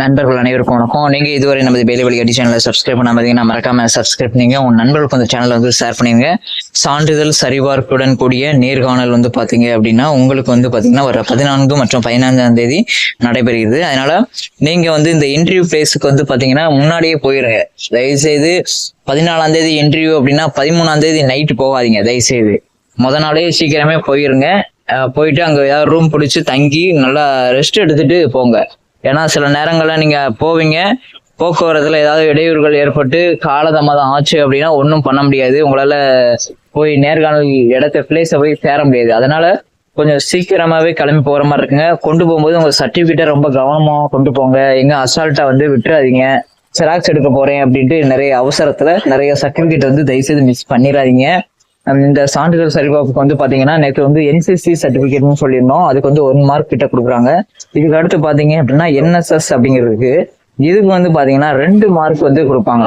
நண்பர்கள் அனைவருக்கும் வணக்கம். நீங்க இதுவரை நமது பேலி வழி அடி சேனலை சப்ஸ்கிரைப் பண்ணாம இருந்தீங்கன்னா மறக்காம சப்ஸ்கிரைப் பண்ணீங்க. உங்க நண்பர்களுக்கு அந்த சேனலை வந்து ஷேர் பண்ணிருங்க. சான்றிதழ் சரிபார்ப்புடன் கூடிய நேர்காணல் வந்து பாத்தீங்க அப்படின்னா உங்களுக்கு வந்து பாத்தீங்கன்னா வர பதினான்கு மற்றும் பதினைந்தாம் தேதி நடைபெறுகிறது. அதனால நீங்க வந்து இந்த இன்டர்வியூ பிளேஸுக்கு வந்து பாத்தீங்கன்னா முன்னாடியே போயிருங்க தயவுசெய்து பதினாலாம் தேதி இன்டர்வியூ அப்படின்னா பதிமூணாம் தேதி நைட்டு போகாதீங்க. தயவுசெய்து. முத நாளே சீக்கிரமே போயிருங்க. போயிட்டு அங்க ஏதாவது ரூம் பிடிச்சி தங்கி நல்லா ரெஸ்ட் எடுத்துட்டு போங்க. ஏன்னா சில நேரங்களில் நீங்க போவீங்க போக்குவரத்துல ஏதாவது இடையூறுகள் ஏற்பட்டு காலதாமதம் ஆச்சு அப்படின்னா ஒன்றும் பண்ண முடியாது. உங்களால போய் நேர்காணல் இடத்த பிளேஸை போய் சேர முடியாது. அதனால கொஞ்சம் சீக்கிரமாவே கிளம்பி போற மாதிரி இருக்குங்க. கொண்டு போகும்போது உங்க சர்டிபிகேட்டை ரொம்ப கவனமா கொண்டு போங்க. எங்க அசால்ட்டா வந்து விட்டுறாதீங்க. செராக்ஸ் எடுக்க போறேன் அப்படின்ட்டு நிறைய அவசரத்துல நிறைய சர்டிபிகேட் வந்து தயவுசெய்து மிஸ் பண்ணிடாதீங்க. இந்த சான்றிதழ் சரிபார்ப்புக்கு வந்து பாத்தீங்கன்னா நேற்று வந்து என்சிசி சர்டிபிகேட்னு சொல்லியிருந்தோம். அதுக்கு வந்து ஒன் மார்க் கிட்ட கொடுக்குறாங்க. இதுக்கு அடுத்து பாத்தீங்க அப்படின்னா என்எஸ்எஸ் அப்படிங்கிறதுக்கு இதுக்கு வந்து பாத்தீங்கன்னா ரெண்டு மார்க் வந்து கொடுப்பாங்க.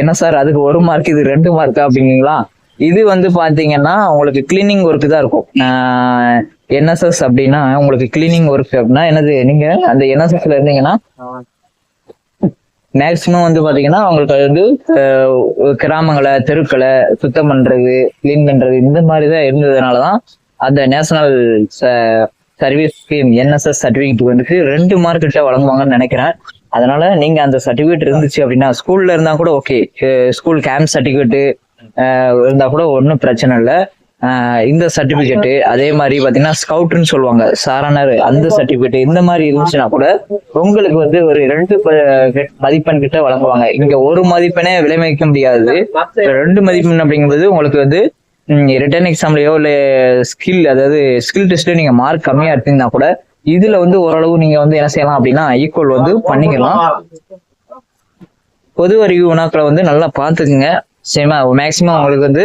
என்ன சார் அதுக்கு ஒரு மார்க் இது ரெண்டு மார்க் அப்படிங்களா இது வந்து பாத்தீங்கன்னா உங்களுக்கு கிளீனிங் ஒர்க் தான் இருக்கும். என்எஸ்எஸ் அப்படின்னா உங்களுக்கு கிளீனிங் ஒர்க் அப்படின்னா என்னது நீங்க அந்த என்எஸ்எஸ்ல இருந்தீங்கன்னா மேக்சிமம் வந்து பாத்தீங்கன்னா அவங்களுக்கு வந்து கிராமங்களை தெருக்களை சுத்தம் பண்றது கிளீன் பண்றது இந்த மாதிரி தான் இருந்ததுனால தான் அந்த national service scheme NSS certificate வந்துட்டு ரெண்டு மார்க் கிட்ட வழங்குவாங்கன்னு நினைக்கிறேன். அதனால நீங்க அந்த சர்டிபிகேட் இருந்துச்சு அப்படின்னா ஸ்கூல்ல இருந்தா கூட ஓகே ஸ்கூல் கேம்ப் சர்டிபிகேட் இருந்தா கூட ஒன்றும் பிரச்சனை இல்லை. இந்த சர்டிபிகேட் அதே மாதிரி பாத்தீங்கன்னா ஸ்கவுட்னு சொல்லுவாங்க. சாரணர் அந்த சர்டிபிகேட் இந்த மாதிரி இருந்துச்சுன்னா கூட உங்களுக்கு வந்து ஒரு ரெண்டு மதிப்பெண் கிட்ட வழங்குவாங்க. இங்க ஒரு மதிப்பெண்ணே விலைமதிக்க முடியாது. ரெண்டு மதிப்பெண் அப்படிங்கும்போது உங்களுக்கு வந்து ரிட்டர்ன் எக்ஸாம்லயோ இல்ல ஸ்கில் அதாவது ஸ்கில் டெஸ்ட்ல நீங்க மார்க் கம்மியா எடுத்தீங்கன்னா கூட இதுல வந்து ஓரளவு நீங்க வந்து என்ன செய்யலாம் அப்படின்னா ஈக்குவல் வந்து பண்ணிக்கலாம். பொது அறிவு வினாக்களை வந்து நல்லா பார்த்துக்குங்க. சரிமா மேக்ஸிமம் உங்களுக்கு வந்து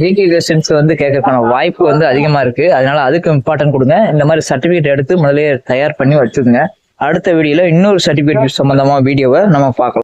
ஜிடி கொஸ்டின்ஸ் வந்து கேட்கறதுக்கான வாய்ப்பு வந்து அதிகமா இருக்கு. அதனால அதுக்கு இம்பார்ட்டன்ட் கொடுங்க. இந்த மாதிரி சர்டிபிகேட் எடுத்து முதலே தயார் பண்ணி வச்சுக்கோங்க. அடுத்த வீடியோல இன்னொரு சர்டிபிகேட் சம்பந்தமா வீடியோவை நம்ம பார்க்கலாம்.